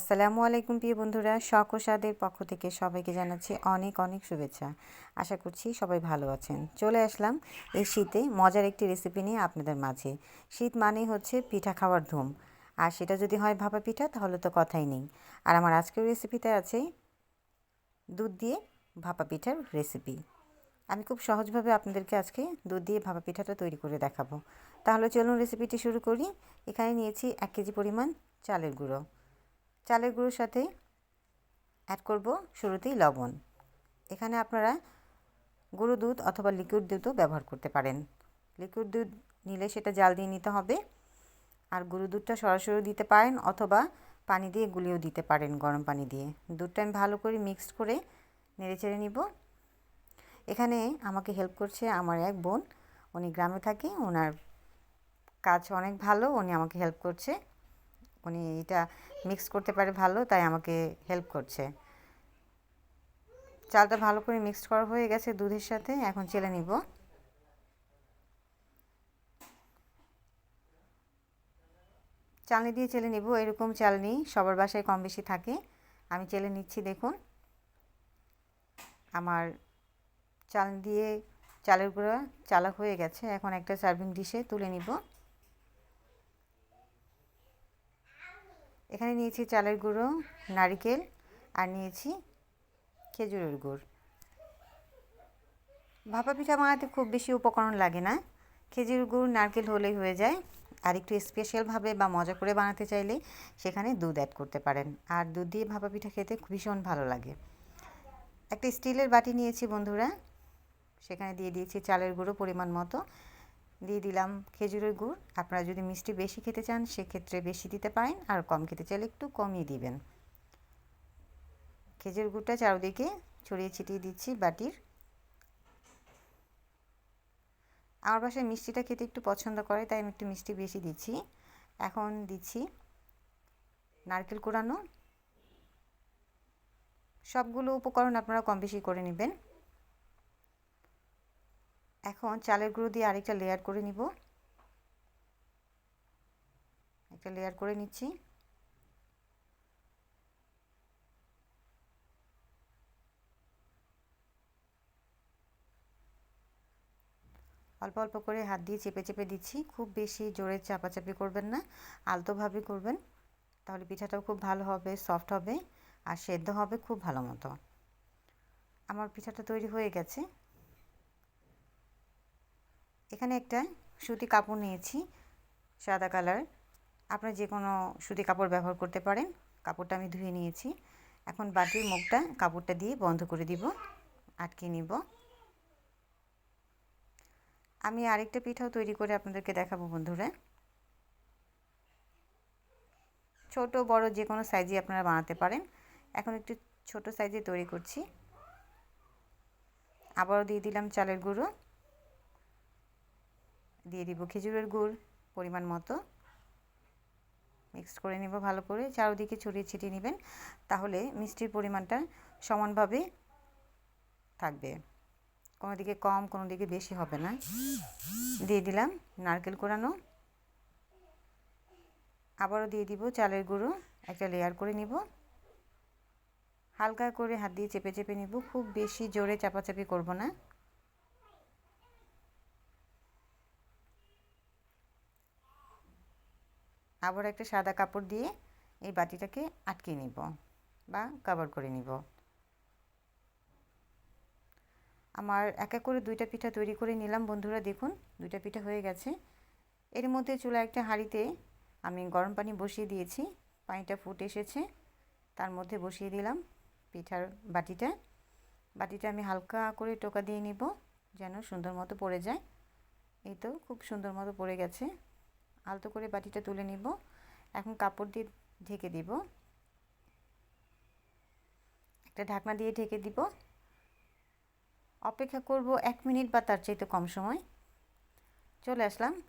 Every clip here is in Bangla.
আসসালামু আলাইকুম প্রিয় বন্ধুরা, শখ স্বাদের পক্ষ থেকে সবাইকে জানাচ্ছি অনেক অনেক শুভেচ্ছা। আশা করছি সবাই ভালো আছেন। চলে আসলাম এই শীতে মজার একটি রেসিপি নিয়ে আপনাদের মাঝে। শীত মানেই হচ্ছে পিঠা খাওয়ার ধুম। আর সেটা যদি হয় ভাপা পিঠা, তাহলে তো কথাই নেই। আর আমার আজকের রেসিপিতে আছে দুধ দিয়ে ভাপা পিঠার রেসিপি আমি খুব সহজভাবে আপনাদেরকে আজকে দুধ দিয়ে ভাপা পিঠাটা তৈরি করে দেখাবো। তাহলে চলুন রেসিপিটি শুরু করি। এখানে নিয়েছি এক কেজি পরিমাণ চালের গুঁড়ো। চালের গুঁড়োর সাথে অ্যাড করব শুরুতেই লবণ। এখানে আপনারা গুঁড়ো দুধ অথবা লিকুইড দুধও ব্যবহার করতে পারেন। লিকুইড দুধ নিলে সেটা জাল দিয়ে নিতে হবে। আর গুঁড়ো দুধটা সরাসরি দিতে পারেন অথবা পানি দিয়ে গুলিয়েও দিতে পারেন গরম পানি দিয়ে। দুধটা আমি ভালো করে মিক্সড করে নেড়ে চেড়ে নিব। এখানে আমাকে হেল্প করছে আমার এক বোন। উনি গ্রামে থাকে ওনার কাজ অনেক ভালো, উনি আমাকে হেল্প করছে। উনি এটা মিক্স করতে পারে ভালো, তাই আমাকে হেল্প করছে। চালটা ভালো করে মিক্সড করা হয়ে গেছে দুধের সাথে, এখন চেলে নিব। চালনি দিয়ে চেলে নিব, এরকম চালনি সবার বাসায় কম বেশি থাকে। আমি চেলে নিচ্ছি, দেখুন। আমার চাল দিয়ে চালের গুঁড়া চালা হয়ে গেছে, এখন একটা সার্ভিং ডিশে তুলে নিব। এখানে নিয়েছি চালের গুঁড়ো, নারিকেল, আর নিয়েছি খেজুরের গুড়। ভাপা পিঠা বানাতে খুব বেশি উপকরণ লাগে না। খেজুর গুড়, নারকেল হলেই হয়ে যায়। আর একটু স্পেশালভাবে বা মজা করে বানাতে চাইলে সেখানে দুধ অ্যাড করতে পারেন। আর দুধ দিয়ে ভাপা পিঠা খেতে ভীষণ ভালো লাগে। একটা স্টিলের বাটি নিয়েছি বন্ধুরা। সেখানে দিয়ে দিয়েছি চালের গুঁড়ো পরিমাণ মতো। দিয়ে দিলাম খেজুরের গুড়। আপনারা যদি মিষ্টি বেশি খেতে চান, সেক্ষেত্রে বেশি দিতে পারেন, আর কম খেতে চাইলে একটু কমিয়ে দিবেন। খেজুর গুড়টা চারদিকে ছড়িয়ে ছিটিয়ে দিচ্ছি বাটির। আমার বাসায় মিষ্টিটা খেতে একটু পছন্দ করে, তাই আমি একটু মিষ্টি বেশি দিচ্ছি। এখন দিচ্ছি নারকেল কোড়ানো। সবগুলো উপকরণ আপনারা কম বেশি করে নেবেন। এখন চালের গুঁড়ো দিয়ে আরেকটা লেয়ার করে নিব। একটা লেয়ার করে নিচ্ছি। অল্প অল্প করে হাত দিয়ে চেপে চেপে দিচ্ছি। খুব বেশি জোরে চাপাচাপি করবেন না, আলতোভাবে করবেন। তাহলে পিঠাটাও খুব ভালো হবে সফট হবে, আর সেদ্ধ হবে খুব ভালো মতো। আমার পিঠাটা তৈরি হয়ে গেছে। এখানে একটা সুতি কাপড় নিয়েছি, সাদা কালার। আপনার যে কোনো সুতি কাপড় ব্যবহার করতে পারেন। কাপড়টা আমি ধুয়ে নিয়েছি। এখন বাটির মুখটা কাপড়টা দিয়ে বন্ধ করে দিব, আটকে নিব। আমি আরেকটা পিঠাও তৈরি করে আপনাদেরকে দেখাবো বন্ধুরা। ছোট, বড় যে কোনো সাইজে আপনারা বানাতে পারেন। এখন একটু ছোট সাইজে তৈরি করছি। আবারও দিয়ে দিলাম চালের গুঁড়ো। দিয়ে দিব খেজুরের গুড়, পরিমাণ মতো। মিক্সড করে নেব ভালো করে, চারদিকে ছড়িয়ে ছিটিয়ে নেবেন। তাহলে মিষ্টির পরিমাণটা সমানভাবে থাকবে। কোনো দিকে কম, কোনো দিকে বেশি হবে না। দিয়ে দিলাম নারকেল কোরানো। আবারও দিয়ে দিব চালের গুঁড়ো, একটা লেয়ার করে নিব। হালকা করে হাত দিয়ে চেপে চেপে নিব, খুব বেশি জোরে চাপাচাপি করব না। আবার একটা সাদা কাপড় দিয়ে এই বাটিটাকে আটকে নিব বা কভার করে নিব। আমার এক এক করে দুইটা পিঠা তৈরি করে নিলাম, বন্ধুরা দেখুন, দুইটা পিঠা হয়ে গেছে। এর মধ্যে চুলা একটা হাঁড়িতে আমি গরম পানি বসিয়ে দিয়েছি, পানিটা ফুটে এসেছে। তার মধ্যে বসিয়ে দিলাম পিঠার বাটিটা। বাটিটা আমি হালকা করে টোকা দিয়ে নিব যেন সুন্দর মতো পড়ে যায়। এই তো খুব সুন্দর মতো পড়ে গেছে। আলতো করে বাটিটা তুলে নিব। এখন কাপড় দিয়ে ঢেকে দিব। একটা ঢাকনা দিয়ে ঢেকে দিব। অপেক্ষা করব এক মিনিট বা তার চাইতে কম সময়। চলে আসলাম।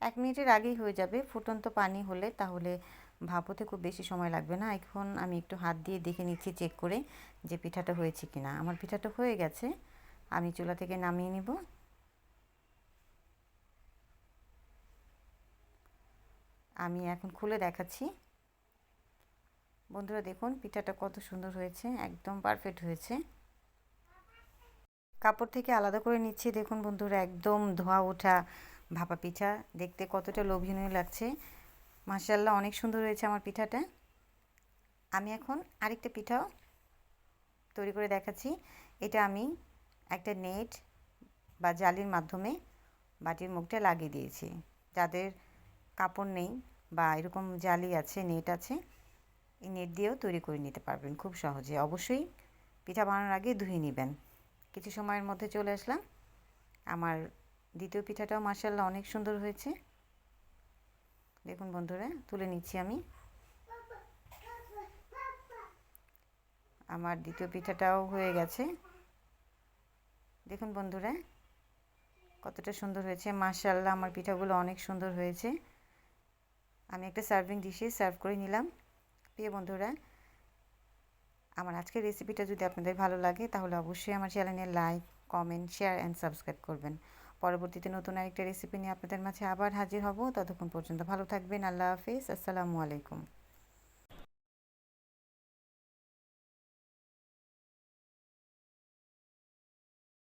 এক মিনিটের আগেই হয়ে যাবে। ফুটন্ত পানি হলে তাহলে ভাপ হতে খুব বেশি সময় লাগবে না। এখন আমি একটু হাত দিয়ে দেখে নিচ্ছি, চেক করে যে পিঠাটা হয়েছে কিনা। আমার পিঠাটা হয়ে গেছে। আমি চুলা থেকে নামিয়ে নিব। আমি এখন খুলে দেখাচ্ছি। বন্ধুরা দেখুন, পিঠাটা কত সুন্দর হয়েছে, একদম পারফেক্ট হয়েছে। কাপড় থেকে আলাদা করে নিচ্ছি। দেখুন বন্ধুরা, একদম ধোয়া ওঠা ভাপা পিঠা। দেখতে কতটা লোভনীয় লাগছে। মাসাল্লাহ অনেক সুন্দর হয়েছে আমার পিঠাটা। আমি এখন আরেকটা পিঠাও তৈরি করে দেখাচ্ছি। এটা আমি একটা নেট বা জালির মাধ্যমে বাটির মুখটা লাগিয়ে দিয়েছি। যাদের কাপড় নেই বা এরকম জালি আছে, নেট আছে, এই নেট দিয়েও তৈরি করে নিতে পারবেন খুব সহজে। অবশ্যই পিঠা বানানোর আগে ধুয়ে নেবেন। কিছু সময়ের মধ্যে চলে আসলাম। আমার দ্বিতীয় পিঠাটাও মার্শাল্লাহ অনেক সুন্দর হয়েছে। দেখুন বন্ধুরা, তুলে নিচ্ছি আমি। আমার দ্বিতীয় পিঠাটাও হয়ে গেছে। দেখুন বন্ধুরা, কতটা সুন্দর হয়েছে। মার্শাল্লাহ আমার পিঠাগুলো অনেক সুন্দর হয়েছে। আমি একটা সার্ভিং ডিশে সার্ভ করে নিলাম। প্রিয় বন্ধুরা, আমার আজকের রেসিপিটা যদি আপনাদের ভালো লাগে, তাহলে অবশ্যই আমার চ্যানেলে like comment share and subscribe করবেন। পরবর্তীতে নতুন আরেকটা রেসিপি নিয়ে আপনাদের মাঝে আবার হাজির হব। ততক্ষণ পর্যন্ত ভালো থাকবেন। আল্লাহ হাফিজ। আসসালামু আলাইকুম।